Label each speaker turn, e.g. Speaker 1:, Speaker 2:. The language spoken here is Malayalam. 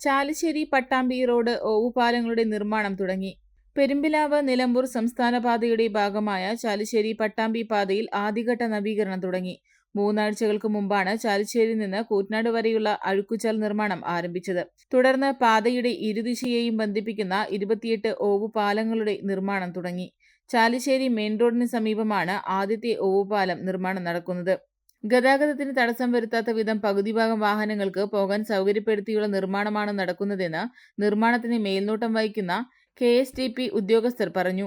Speaker 1: ചാലിശ്ശേരി പട്ടാമ്പി റോഡ് ഓവുപാലങ്ങളുടെ നിർമ്മാണം തുടങ്ങി. പെരുമ്പിലാവ് നിലമ്പൂർ സംസ്ഥാന പാതയുടെ ഭാഗമായ ചാലിശ്ശേരി പട്ടാമ്പി പാതയിൽ ആദ്യഘട്ട നവീകരണം തുടങ്ങി. മൂന്നാഴ്ചകൾക്ക് മുമ്പാണ് ചാലിശ്ശേരി നിന്ന് കൂറ്റനാട് വരെയുള്ള അഴുക്കുചാൽ നിർമ്മാണം ആരംഭിച്ചത്. തുടർന്ന് പാതയുടെ ഇരുദിശയെയും ബന്ധിപ്പിക്കുന്ന ഇരുപത്തിയെട്ട് ഓവുപാലങ്ങളുടെ നിർമ്മാണം തുടങ്ങി. ചാലിശ്ശേരി മെയിൻ റോഡിന് സമീപമാണ് ആദ്യത്തെ ഓവുപാലം നിർമ്മാണം നടക്കുന്നത്. ഗതാഗതത്തിന് തടസ്സം വരുത്താത്ത വിധം പകുതി ഭാഗം വാഹനങ്ങൾക്ക് പോകാൻ സൗകര്യപ്പെടുത്തിയുള്ള നിർമ്മാണമാണ് നടക്കുന്നതെന്ന് നിർമ്മാണത്തിന് മേൽനോട്ടം വഹിക്കുന്ന കെ എസ് ടി പി ഉദ്യോഗസ്ഥർ പറഞ്ഞു.